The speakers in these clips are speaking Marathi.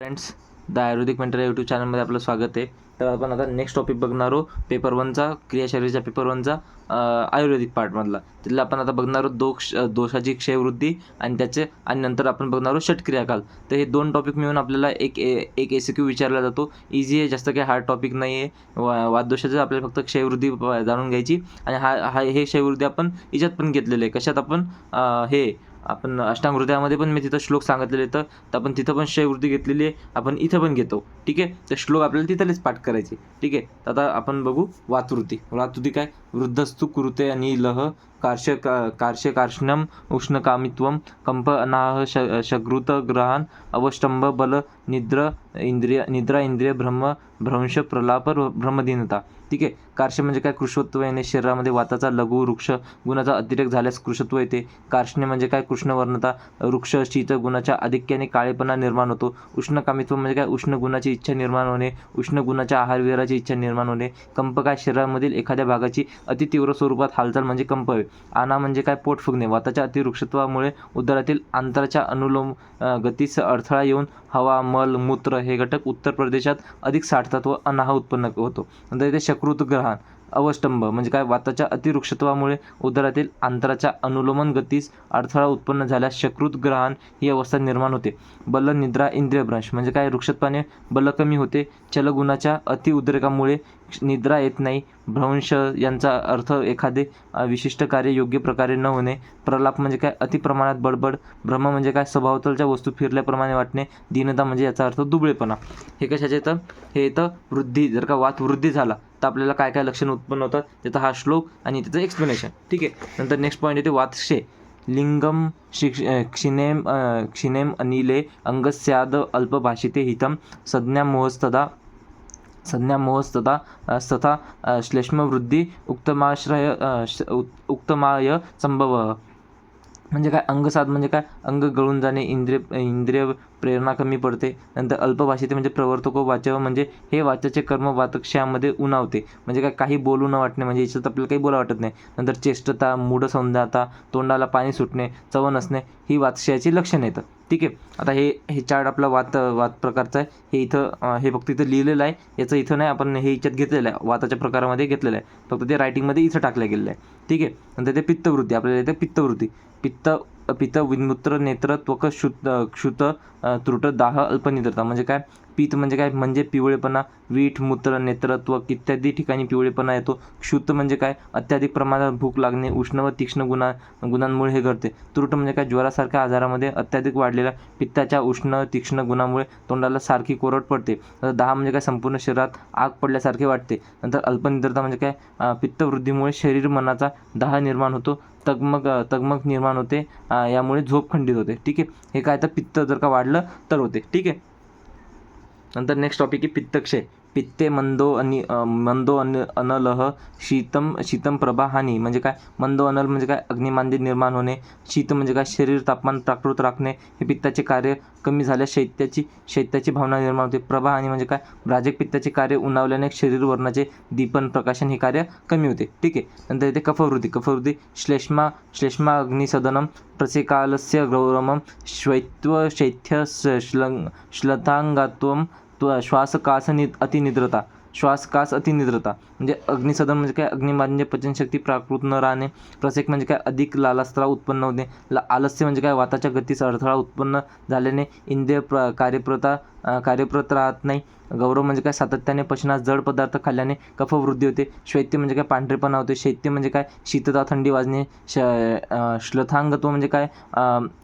फ्रेंड्स द आयुर्वेदिक मेंटर या यूट्यूब चॅनलमध्ये आपलं स्वागत आहे. तर आपण आता नेक्स्ट टॉपिक बघणार आहोत. पेपर वनचा क्रियाशरीरच्या पेपर वनचा आयुर्वेदिक पार्टमधला तिथला आपण आता बघणार आहोत दोष दोषाची क्षयवृद्धी आणि त्याचे आणि नंतर आपण बघणार आहोत षटक्रियाकाल. तर हे दोन टॉपिक मिळून आपल्याला एक ए एक एस क्यू विचारला जातो. इझी आहे जास्त काही हार्ड टॉपिक नाही आहे वा वाददोषाचं आपल्याला फक्त क्षयवृद्धी जाणून घ्यायची. आणि हा हा हे क्षयवृद्धी आपण याच्यात पण घेतलेले आहे. कशात आपण हे आपण अष्टांग हृदयामध्ये पण मी तिथं श्लोक सांगितलेले तर आपण तिथं पण क्षयवृद्धी घेतलेली आहे. आपण इथं पण घेतो. ठीक आहे? तर श्लोक आपल्याला तिथलेच पाठ करायची. ठीक आहे? तर आता आपण बघू वातुर्ती वातुर्ती काय? वृद्धस्तु कुरुते आणि लह कार्श का कार्श कार्ष्णम उष्णकामित्वम कंप अनाह श शकृत ग्रहान अवष्टंभ बल निद्र इंद्रिय निद्रा इंद्रिय ब्रह्म भ्रंश प्रलाप र- ठीक आहे? कार्श म्हणजे काय? कृष्णत्व येणे शरीरामध्ये वाताचा लघु वृक्ष गुणाचा अतिरेक झाल्यास कृषत्व येते. कार्षणे म्हणजे काय? कृष्णवर्णता वृक्ष शीत गुणाच्या आधिक्याने काळेपणा निर्माण होतो. उष्णकामित्व म्हणजे काय? उष्ण गुणाची इच्छा निर्माण होणे उष्ण गुणाच्या आहारविहाराची इच्छा निर्माण होणे. कंप काय? शरीरामधील एखाद्या भागाची अतितीव्र स्वरूपात हालचाल म्हणजे कंपवे आना म्हणजे काय? पोट फुगणे. वाताच्या अतिवृक्षत्वामुळे उदरातील अंतराच्या अनुलोम गतीस अडथळा येऊन हवा मल मूत्र हे घटक उत्तर प्रदेशात अधिक साठतात व अनाहा उत्पन्न होतो. नंतर इथे शकृत ग्रहण अवस्तंभ म्हणजे काय? वाताच्या अतिवृक्षत्वामुळे उदरातील अंतराच्या अनुलोमन गतीस अडथळा उत्पन्न झाल्यास शकृत ग्रहण ही अवस्था निर्माण होते. बल निद्रा इंद्रियभ्रंश म्हणजे काय? वृक्षत्वाने बल कमी होते. चलगुणाच्या अतिउद्रेकामुळे निद्रा येत नाही. भ्रंश यांचा अर्थ एखादे विशिष्ट कार्य योग्य प्रकारे न होणे. प्रलाप म्हणजे काय? अति प्रमाणात बडबड. भ्रम म्हणजे काय? सभोवतालच्या वस्तू फिरल्याप्रमाणे वाटणे. दीनता म्हणजे याचा अर्थ दुबळेपणा. हे कशाचे तर हे येतं वृद्धी. जर का वात वृद्धी झाला तर आपल्याला काय काय लक्षण उत्पन्न होतात त्याचा हा श्लोक आणि त्याचं एक्सप्लेनेशन ठीक आहे? नंतर नेक्स्ट पॉईंट येते वातशे लिंगम शिक्ष क्षिनेम क्षिनेम अनिले अंगस्याद अल्पभाषिते हितम संज्ञा मोहस्तदा संज्ञा मोहस्तदा तथा श्लेष्मवृद्धी उक्तमाश्रय अ, उत- उक्तमाय संभव। म्हणजे काय अंगसाध म्हणजे काय अंग गळून जाणे इंद्रिय इंद्रिय प्रेरणा कमी पडते नंतर अल्पभाषिते म्हणजे प्रवर्तको वाचव म्हणजे हे वाचाचे कर्म वातक्षयामध्ये उणावते. म्हणजे काय काही बोलू न वाटणे म्हणजे याच्यात आपल्याला काही बोला वाटत नाही. नंतर चेष्टता मूढसंधाता तोंडाला पाणी सुटणे चव नसणे ही वातक्षयाची लक्षणं येतात. ठीक आहे. आता हे हे चार्ट आपला वात वात प्रकारचा आहे. हे इथं हे फक्त इथं लिहिलेलं आहे. याचं इथं नाही आपण हे याच्यात घेतलेलं आहे. वाताच्या प्रकारामध्ये घेतलेलं आहे. फक्त ते रायटिंगमध्ये इथं टाकलं गेलेलं आहे. ठीक आहे. नंतर ते पित्तवृत्ती आपल्याला येते पित्तवृत्ती. पित्त पित्त विन्मूत्र नेत्र त्वक शुत क्षुत त्रुट दाह अल्पनिद्रता. म्हणजे काय? पित्त म्हणजे काय? म्हणजे पिवळेपणा वीठ मूत्र नेत्रत्व इत्यादी ठिकाणी पिवळेपणा येतो. क्षुत म्हणजे काय? अत्याधिक प्रमाणात भूक लागणे उष्ण व तीक्ष्ण गुणा गुणांमुळे हे घडते. त्रुट म्हणजे काय? ज्वरासारख्या आजारामध्ये अत्याधिक वाढलेल्या पित्ताच्या उष्ण तीक्ष्ण गुणामुळे तोंडाला सारखी कोरड पडते. दहा म्हणजे काय? संपूर्ण शरीरात आग पडल्यासारखे वाटते. नंतर अल्पनिद्रता म्हणजे काय? पित्तवृद्धीमुळे शरीर मनाचा दाह निर्माण होतो तगमग तगमग निर्माण होते यामुळे झोप खंडित होते. ठीक आहे? हे काय? तर पित्त जर का वाढलं तर होते. ठीक आहे? नंतर नेक्स्ट टॉपिक आहे पित्तक्षय. पित्ते मंदो अनि मंदो अन अनलह शीतम शीतम प्रभा हानी म्हणजे काय? मंदो अनल म्हणजे काय? अग्निमांदी निर्माण होणे. शीत म्हणजे काय? शरीर तापमान प्राकृत राखणे. हे पित्ताचे कार्य कमी झाल्यास शैत्याची शैत्याची भावना निर्माण होते. प्रभा हानी म्हणजे काय? ब्राजक पित्ताचे कार्य उन्हावल्याने शरीर वर्णाचे दीपन प्रकाशन हे कार्य कमी होते. ठीक आहे. नंतर येते कफवृत्ती. कफवृत्ती श्लेष्मा श्लेष्मा अग्निसदनम प्रसेकालस्य गौरवम श्वैत्व शैथ्य श्लंग श्लं श्लथांगात्वम त्व श्वासकास नि अतिनिद्रता. श्वासकास अतिनिद्रता. म्हणजे अग्निसदन म्हणजे काय? अग्निमान्य पचनशक्ती प्राकृत न राहणे. प्रसेक म्हणजे काय? अधिक लालस्त्राव उत्पन्न होणे. ला आलस्य म्हणजे काय? वाताच्या गतीस अडथळा उत्पन्न झाल्याने इंद्रिय प्र कार्यप्रता कार्यप्रत राहत नाही. गौरव म्हणजे काय? सातत्याने पचनास जड पदार्थ खाल्ल्याने कफवृद्धी होते. शैत्य म्हणजे काय? पांढरेपणा होते. शैत्य म्हणजे काय? शीतता थंडी वाजणे. श श्लथांगत्व म्हणजे काय?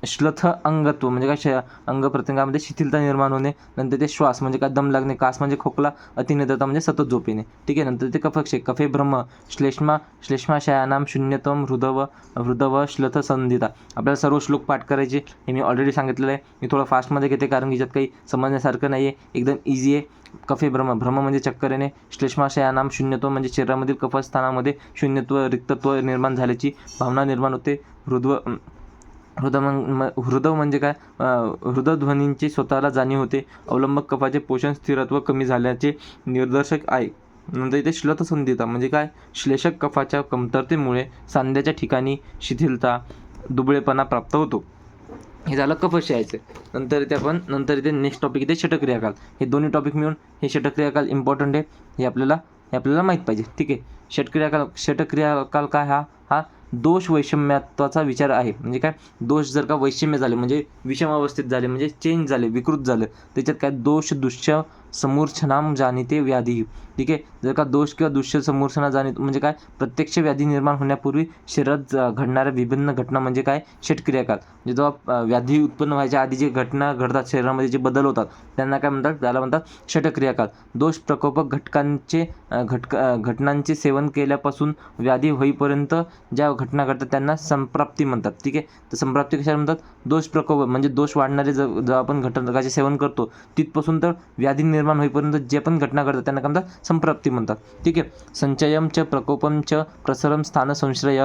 श्लथ अंगत्व म्हणजे काय? श अंग प्रत्यंगामध्ये शिथिलता निर्माण होणे. नंतर ते श्वास म्हणजे काय? दम लागणे. कास म्हणजे खोकला. अतिनिद्रता म्हणजे सतत झोप येणे ठीक आहे? नंतर ते कफक्षय कफे ब्रह्म. श्लेष्मा श्लेष्माशयानाम शून्यतम हृदव हृदव श्लथ संधिता आपल्याला सर्व श्लोक पाठ करायचे हे मी ऑलरेडी सांगितलेलं आहे. मी थोडं फास्टमध्ये घेते कारण की ज्यात काही समजण्यासारखं नाही आहे एकदम इझी आहे. कफे भ्रम भ्रम म्हणजे चक्कर येणे श्लेष्माशयानाम शून्यत्व म्हणजे शरीरामधील कफस्थानामध्ये शून्यत्व रिक्तत्व निर्माण झाल्याची भावना निर्माण होते. हृदव हृदय हृदय म्हणजे काय? हृदयध्वनींची स्वतःला जाणीव होते. अवलंबक कफाचे पोषण स्थिरत्व कमी झाल्याचे निर्दर्शक आहे. नंतर इथे श्लतसंधिता म्हणजे काय? श्लेषक कफाच्या कमतरतेमुळे सांध्याच्या ठिकाणी शिथिलता दुबळेपणा प्राप्त होतो. हे झालं कफशयाचं नंतर इथे आपण नंतर इथे नेक्स्ट टॉपिक इथे षटक्रियाकाल. हे दोन्ही टॉपिक मिळून हे षटक्रियाकाल इम्पॉर्टंट आहे. हे आपल्याला हे आपल्याला माहीत पाहिजे. ठीक आहे? षटक्रियाकाल षटक्रियाकाल काय हा? हा दोष वैषम्यत्वाचा विचार आहे. म्हणजे काय? दोष जर का वैषम्य झाले म्हणजे विषमावस्थेत झाले म्हणजे चेंज झाले विकृत झालं त्याच्यात काय दोष दुष्य समूर्छनाम जाणीते व्याधी ठीक आहे? जर का दोष किंवा दुष्य समोरसना जाणीत म्हणजे काय? प्रत्यक्ष व्याधी निर्माण होण्यापूर्वी शरीरात घडणाऱ्या विभिन्न घटना म्हणजे काय? षटक्रियाकाल. म्हणजे जेव्हा व्याधी उत्पन्न व्हायच्या आधी जे घटना घडतात शरीरामध्ये जे बदल होतात त्यांना काय म्हणतात? त्याला म्हणतात षटक्रियाकाल. दोष प्रकोपक घटकांचे घटक घटनांचे सेवन केल्यापासून व्याधी होईपर्यंत ज्या घटना घडतात त्यांना संप्राप्ती म्हणतात. ठीक आहे? तर संप्राप्ती कशाला म्हणतात? दोष प्रकोप म्हणजे दोष वाढणारे जर जेव्हा आपण घटकाचे सेवन करतो तिथपासून तर व्याधी निर्माण होईपर्यंत जे पण घटना घडतात त्यांना काय म्हणतात? संप्राप्ती म्हणतात. ठीक आहे? संचयम च प्रकोपम च प्रसरम स्थान संश्रय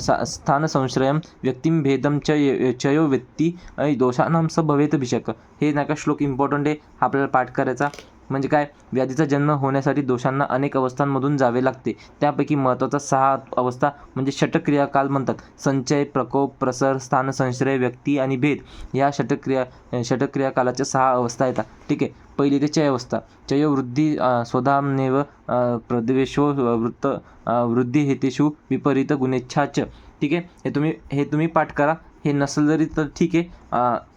स्थान संश्रयम च चयो व्यक्ती आणि दोषानाम स भवेत भिषक हे नाही का श्लोक इम्पॉर्टंट आहे. आपल्याला पाठ करायचा. म्हणजे काय? व्याधीचा जन्म होण्यासाठी दोषांना अनेक अवस्थांमधून जावे लागते. त्यापैकी महत्त्वाचा सहा अवस्था म्हणजे षटक्रियाकाल म्हणतात. संचय प्रकोप प्रसर स्थान संश्रय व्यक्ती आणि भेद या षटक्रिया षटक्रियाकालाच्या सहा अवस्था येतात. ठीक आहे? पहिली ते चय अवस्था. चयोवृद्धी स्वधामनेव प्रदेशो वृत्त वृद्धी हेतेषु विपरीत गुणेच्छाच. ठीक आहे? हे तुम्ही हे तुम्ही पाठ करा. हे नसेल जरी तर ठीक आहे.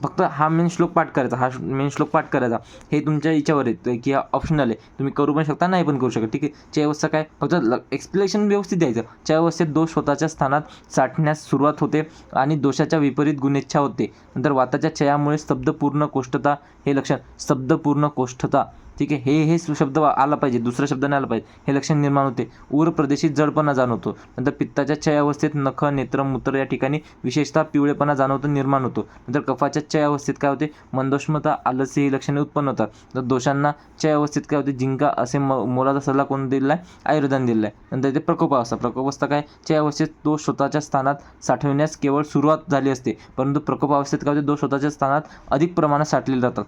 फक्त हा मेन श्लोक पाठ करायचा. हा मेन श्लोक पाठ करायचा. हे तुमच्या याच्यावर आहे. की हा ऑप्शनल आहे. तुम्ही करू पण शकता नाही पण करू शकता. ठीक आहे? च्या अवस्था काय? फक्त एक्सप्लेनेशन व्यवस्थित द्यायचं. च्या अवस्थेत दोष स्वतःच्या स्थानात साठण्यास सुरुवात होते आणि दोषाच्या विपरीत गुणेच्छा होते. नंतर वाताच्या चयामुळे शब्दपूर्ण कोष्ठता हे लक्षण स्तब्धपूर्ण कोष्ठता. ठीक आहे? हे हे शब्द आला पाहिजे. दुसरा शब्द नाही आला पाहिजे. हे लक्षण निर्माण होते. उर प्रदेशित जडपणा जाणवतो. नंतर पित्ताच्या चय अवस्थेत नख नेत्र मूत्र या ठिकाणी विशेषतः पिवळेपणा जाणवतो निर्माण होतो. नंतर कफाच्या चयावस्थेत काय होते? मंदोष्मता आलस्य ही लक्षणे उत्पन्न होतात. तर दोषांना चय अवस्थेत काय होते? जिंका असे म मोलाचा सल्ला कोण दिलेला आहे आयुर्वेदाने दिलेला आहे नंतर ते प्रकोपावस्था प्रकोपावस्था काय? चयावस्थेत तो स्वतःच्या स्थानात साठवण्यास केवळ सुरुवात झाली असते. परंतु प्रकोपावस्थेत काय होते? दोष स्वतःच्या स्थानात अधिक प्रमाणात साठलेले जातात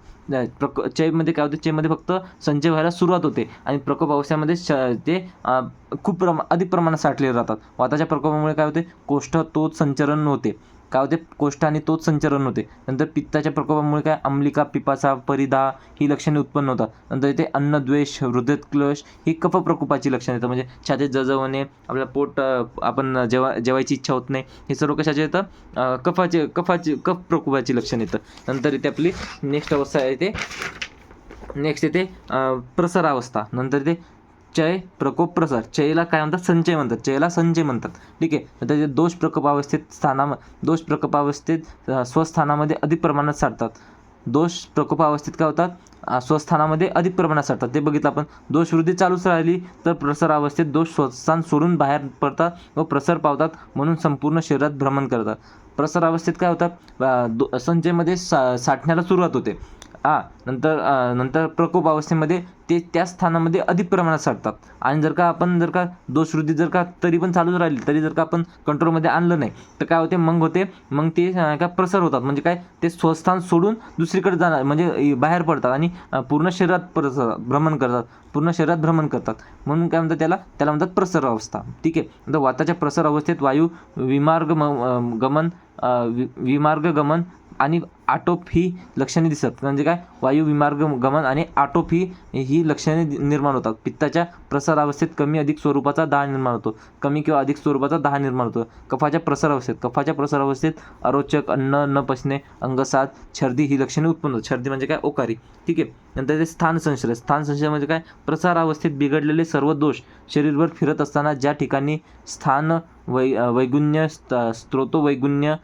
प्रक चयमध्ये काय होते? चयमध्ये फक्त संचय व्हायला सुरुवात होते. आणि प्रकोप अवस्थेमध्ये श ते खूप प्रमा अधिक प्रमाणात साठलेले राहतात. वाताच्या प्रकोपामुळे काय होते? कोष्ठ तोच संचरण होते. काय होते? कोष्ठ आणि तोच संचरण होते. नंतर पित्ताच्या प्रकोपामुळे काय? अम्लिका पिपासा परिदा ही लक्षणे उत्पन्न होतात. नंतर इथे अन्नद्वेष हृदयक्लेश ही कफ प्रकोपाची लक्षणे येतात. म्हणजे छातीत जजवणे आपलं पोट आपण जेवा जेवायची इच्छा होत नाही हे सर्व कशाचे येतं कफाचे कफाचे कफ प्रकोपाची लक्षणे येतं नंतर इथे आपली नेक्स्ट अवस्था आहे ते नेक्स्ट येते प्रसरावस्था. नंतर ते चय प्रकोप प्रसार. चयला काय म्हणतात? संचय म्हणतात. चयला संचय म्हणतात. ठीक आहे? नंतर दोष प्रकोपावस्थेत स्थाना दोष प्रकोपावस्थेत स्वस्थानामध्ये अधिक प्रमाणात साठतात. दोष प्रकोपावस्थेत काय होतात? स्वस्थानामध्ये अधिक प्रमाणात साठतात. ते बघितलं आपण. दोष वृद्धी चालूच राहिली तर प्रसरावस्थेत दोष स्वस्थान सोडून बाहेर पडतात व प्रसर पावतात म्हणून संपूर्ण शरीरात भ्रमण करतात. प्रसरावस्थेत काय होतात? दो संचयमध्ये सा साठण्याला सुरुवात होते. हा नंतर नंतर प्रकोप अवस्थेमध्ये ते त्या स्थानामध्ये अधिक प्रमाणात साठतात. आणि जर का आपण जर का दोषवृद्धी जर का तरी पण चालूच राहिली तरी जर का आपण कंट्रोलमध्ये आणलं नाही तर काय होते? मग होते मग ते अं, काय प्रसर होतात. म्हणजे काय? ते स्वस्थान सोडून दुसरीकडे जाणार म्हणजे बाहेर पडतात आणि पूर्ण शरीरात प्रसार भ्रमण करतात. पूर्ण शरीरात भ्रमण करतात. म्हणून काय म्हणतात त्याला? त्याला म्हणतात प्रसर अवस्था. ठीक आहे? तर वाताच्या प्रसार अवस्थेत वायू विमार्ग म- गमन वि- विमार्ग गमन आणि आटोप ही लक्षणे दिसतात. म्हणजे काय? वायू विमार्ग गमन आणि आटोप ही ही लक्षणे निर्माण होतात. पित्ताच्या प्रसार अवस्थेत कमी अधिक स्वरूपाचा दाह निर्माण होतो. कमी किंवा अधिक स्वरूपाचा दाह निर्माण होतो. कफाच्या प्रसार अवस्थेत कफाच्या प्रसार अवस्थेत अरोचक अन्न न पचणे अंगसात छर्दी ही लक्षणे उत्पन्न होतात. छर्दी म्हणजे काय? ओकारी. ठीक आहे? नंतर ते स्थान संशय स्थान संशय म्हणजे काय? प्रसार अवस्थेत बिघडलेले सर्व दोष शरीरभर फिरत असताना ज्या ठिकाणी स्थान वै वैगुण्य स्त स्त्रोतो वैगुण्य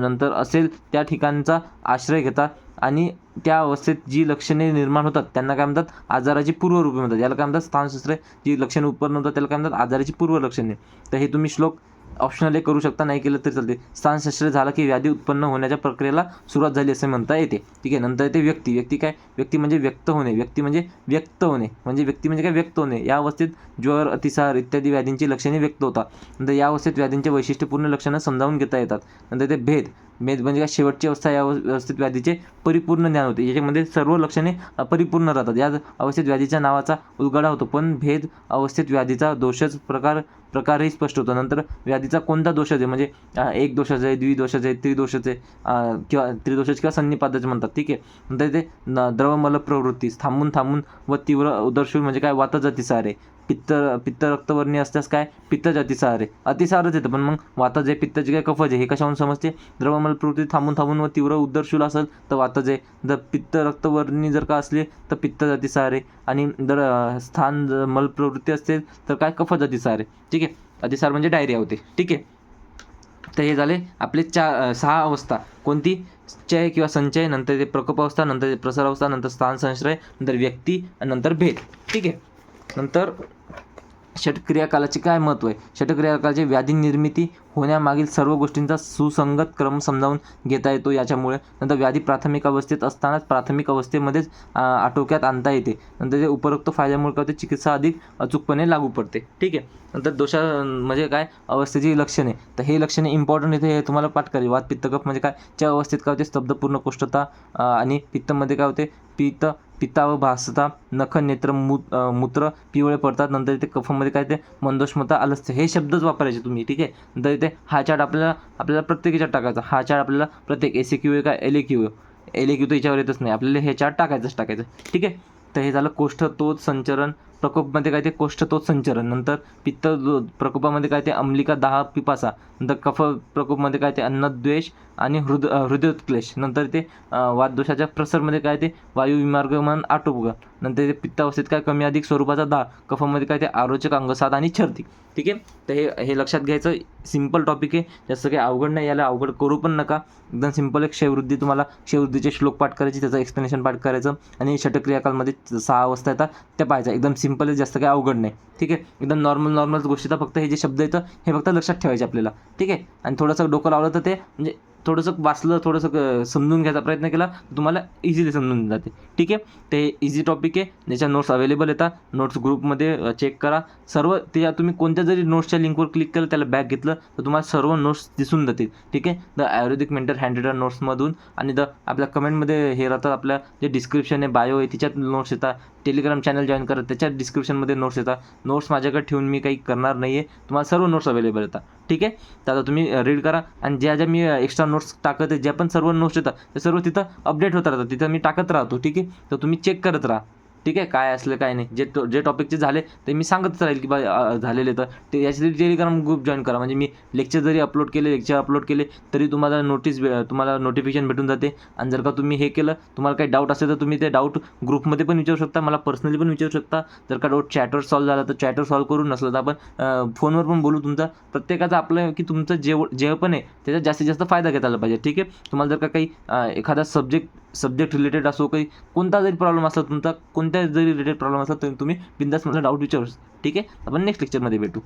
नंतर असेल त्या ठिकाणचा आश्रय घेतात आणि त्या अवस्थेत जी लक्षणे निर्माण होतात त्यांना काय म्हणतात? आजाराची पूर्वरूपे म्हणतात. याला काय म्हणतात? स्थानशास्त्र. जी लक्षणे उत्पन्न होतात त्याला काय म्हणतात? आजाराची पूर्व लक्षणे तर हे तुम्ही श्लोक ऑप्शनली करू शकता नाही केलं तरी चालते. स्थानशास्त्र झालं की व्याधी उत्पन्न होण्याच्या प्रक्रियेला सुरुवात झाली असे म्हणता येते. ठीक आहे नंतर येते व्यक्ती. व्यक्ती काय? व्यक्ती म्हणजे व्यक्त होणे. व्यक्ती म्हणजे व्यक्त होणे. म्हणजे व्यक्ती म्हणजे काय? व्यक्त होणे. या अवस्थेत ज्वर अतिसार इत्यादी व्याधींची लक्षणे व्यक्त होतात. नंतर या अवस्थेत व्याधींचे वैशिष्ट्यपूर्ण लक्षणं समजावून घेता येतात. नंतर ते भेद. भेद म्हणजे काय शेवटची अवस्था या अव- व्याधीचे परिपूर्ण ज्ञान होते. याच्यामध्ये सर्व लक्षणे परिपूर्ण राहतात. या अवस्थेत व्याधीच्या नावाचा उलगडा होतो. पण भेद अवस्थेत व्याधीचा दोषच प्रकार प्रकारही स्पष्ट होतो. नंतर व्याधीचा कोणता म्हणजे, दोषच आहे? म्हणजे एक दोषाचं आहे द्विदोषाचं आहे त्रिदोषाचं आहे किंवा त्रिदोषाचे किंवा सन्निपादाचे म्हणतात. ठीक आहे? नंतर ते न द्रवमल प्रवृत्ती थांबून थांबून व तीव्र उदरशूल म्हणजे काय? वातजातीसारे पित्त पित्त रक्तवर्णी असल्यास काय? पित्त आहे अतिसारच येतं. पण मग वातज आहे पित्ताचे काय? कफज आहे. हे कशावरून समजते? द्रवमल प्रवृत्ती थांबून थांबून व तीव्र उदरशूल असेल तर वातज. आहे जर पित्त रक्तवर्णी जर का असले तर पित्त आहे आणि जर स्थान जर मल प्रवृत्ती असेल तर काय? कफ आहे ठीक आहे? अतिसार म्हणजे डायरिया होते. ठीक आहे? तर हे झाले आपले चार सहा अवस्था. कोणती? चय किंवा संचय नंतर ते प्रकोप अवस्था नंतर ते प्रसार अवस्था नंतर स्थान संश्रय नंतर व्यक्ती आणि नंतर भेद. ठीक आहे? नंतर षटक्रियाकालाचे काय महत्त्व आहे? षटक्रियाकालाचे व्याधी निर्मिती होण्यामागील सर्व गोष्टींचा सुसंगत क्रम समजावून घेता येतो. याच्यामुळे नंतर व्याधी प्राथमिक अवस्थेत असतानाच प्राथमिक अवस्थेमध्येच आटोक्यात आणता येते. नंतर जे उपरोक्त फायद्यामुळे काय होते चिकित्सा अधिक अचूकपणे लागू पडते. ठीक आहे? नंतर दोषा म्हणजे काय? अवस्थेची लक्षणे. तर हे लक्षणे इम्पॉर्टंट इथे हे तुम्हाला पाठ करायचे. वात पित्तकफ म्हणजे काय? च्या अवस्थेत काय होते? स्तब्धपूर्ण कोष्ठता आणि पित्तमध्ये काय होते? पित्त पित्ता व भासता नख नेत्र मू मूत्र पिवळे पडतात. नंतर इथे कफामध्ये काय ते मंदोष्मता आलस्य. हे शब्दच वापरायचे तुम्ही ठीक आहे? नंतर इथे हा चार्ट आपल्याला आपल्याला प्रत्येक याच्यात टाकायचा. हा चार्ट आपल्याला प्रत्येक एस क्यू आहे काय L A Q L A Q तर याच्यावर येतच नाही. आपल्याला हे चार्ट टाकायचंच टाकायचं. ठीक आहे? तर हे झालं कोष्ठ तोच संचरण प्रकोपमध्ये काय ते कोष्ठतोच संचरण. नंतर पित्त प्रकोपामध्ये काय ते अंमलिका दहा पिपासा. नंतर कफ प्रकोपमध्ये काय ते अन्नद्वेष आणि हृद हृदयोत्क्लेश नंतर ते वाददोषाच्या प्रसरमध्ये काय ते वायू विमार्गमन आटोपग. नंतर ते पित्त अवस्थेत काय कमी अधिक स्वरूपाचा दाळ कफामध्ये काय ते आरोचक अंगसाद आणि छर्दी. ठीक आहे? तर हे हे लक्षात घ्यायचं. सिंपल टॉपिक आहे. जास्त काही अवघड नाही. याला अवघड करू पण नका. एकदम सिंपल एक क्षयवृद्धी तुम्हाला क्षयवृद्धीचे श्लोक पाठ करायचे. त्याचं एक्सप्लेनेशन पाठ करायचं. आणि षटक्रियाकालमध्ये सहा अवस्था येतात. त्या पाहायच्या. एकदम सिंपल आहे जास्त काही अवघड नाही. ठीक आहे? एकदम नॉर्मल नॉर्मल गोष्टीचा फक्त हे जे शब्द येतं हे फक्त लक्षात ठेवायचे आपल्याला. ठीक आहे? आणि थोडंसं डोकं लावलं तर ते म्हणजे थोडंसं वाचलं थोडंसं समजून घ्यायचा प्रयत्न केला तर तुम्हाला इझिली समजून जाते. ठीक आहे? ते इझी टॉपिक आहे. त्याच्या नोट्स अवेलेबल येतात नोट्स ग्रुपमध्ये चेक करा. सर्व त्या तुम्ही कोणत्या जरी नोट्सच्या लिंकवर क्लिक केलं त्याला बॅग घेतलं तर तुम्हाला सर्व नोट्स दिसून जातील. ठीक आहे? द आयुर्वेदिक मेंटर हँड नोट्समधून आणि द आपल्या कमेंटमध्ये हे राहतात आपल्या जे डिस्क्रिप्शन आहे बायो आहे तिच्यात नोट्स येतात. टेलिग्राम चॅनल जॉईन करा त्याच्यात डिस्क्रिप्शनमध्ये नोट्स येतात. नोट्स माझ्याकडे ठेवून मी काही करणार नाही आहे तुम्हाला सर्व नोट्स अवेलेबल येतात ठीक आहे? तर आता तुम्ही रीड करा. आणि ज्या ज्या मी एक्स्ट्रा नोट्स टाकत आहे ज्या पण सर्व नोट्स येतात ते सर्व तिथं अपडेट होत राहतात तिथं मी टाकत राहतो ठीक आहे? तर तुम्ही चेक करत राहा. ठीक आहे काय असलं काय नाही. जे टो जे टॉपिकचे झाले ते मी सांगतच राहील की बा झालेले तर. ते याच्यासाठी टेलिग्राम ग्रुप जॉईन करा. म्हणजे मी लेक्चर जरी अपलोड केले लेक्चर अपलोड केले तरी तुम्हाला नोटीस तुम्हाला नोटिफिकेशन भेटून जाते. आणि जर का तुम्ही हे केलं तुम्हाला काही डाऊट असेल तर तुम्ही ते डाऊट ग्रुपमध्ये पण विचारू शकता. मला पर्सनली पण विचारू शकता. जर का डाऊट चॅटवर सॉल्व झाला तर चॅटवर सॉल्व करून नसलं तर आपण फोनवर पण बोलू तुमचा. प्रत्येकाचं आपलं की तुमचं जेव जे पण आहे त्याचा जास्तीत जास्त फायदा घेता आला पाहिजे. ठीक आहे? तुम्हाला जर का काही एखादा सब्जेक्ट सब्जेक्ट रिलेटेड असो काही कोणता जरी प्रॉब्लेम असला तुमचा कोणत्या जरी रिलेटेड प्रॉब्लेम असला तरी तुम्ही बिंदास मला डाऊट विचारू ठीक आहे? आपण नेक्स्ट लेक्चरमध्ये भेटू.